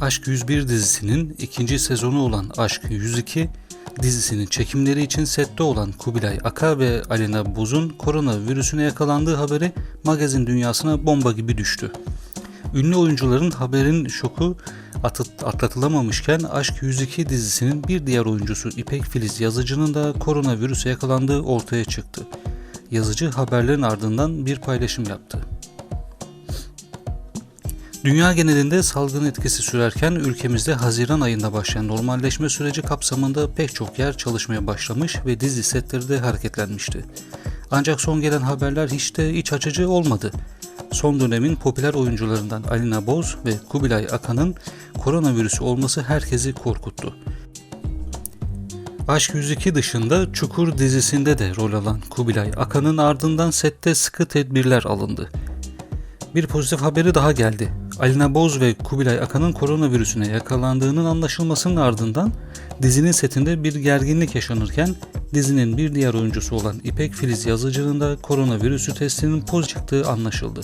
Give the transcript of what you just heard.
Aşk 101 dizisinin ikinci sezonu olan Aşk 102 dizisinin çekimleri için sette olan Kubilay Aka ve Alena Buz'un koronavirüsüne yakalandığı haberi magazin dünyasına bomba gibi düştü. Ünlü oyuncuların haberin şoku atı- atlatılamamışken Aşk 102 dizisinin bir diğer oyuncusu İpek Filiz Yazıcı'nın da koronavirüse yakalandığı ortaya çıktı. Yazıcı haberlerin ardından bir paylaşım yaptı. Dünya genelinde salgın etkisi sürerken ülkemizde Haziran ayında başlayan normalleşme süreci kapsamında pek çok yer çalışmaya başlamış ve dizi setleri de hareketlenmişti. Ancak son gelen haberler hiç de iç açıcı olmadı. Son dönemin popüler oyuncularından Alina Boz ve Kubilay Akan'ın koronavirüsü olması herkesi korkuttu. Aşk 102 dışında Çukur dizisinde de rol alan Kubilay Akan'ın ardından sette sıkı tedbirler alındı. Bir pozitif haberi daha geldi. Alina Boz ve Kubilay Akan'ın koronavirüsüne yakalandığının anlaşılmasının ardından dizinin setinde bir gerginlik yaşanırken dizinin bir diğer oyuncusu olan İpek Filiz Yazıcı'nın da koronavirüsü testinin pozitif çıktığı anlaşıldı.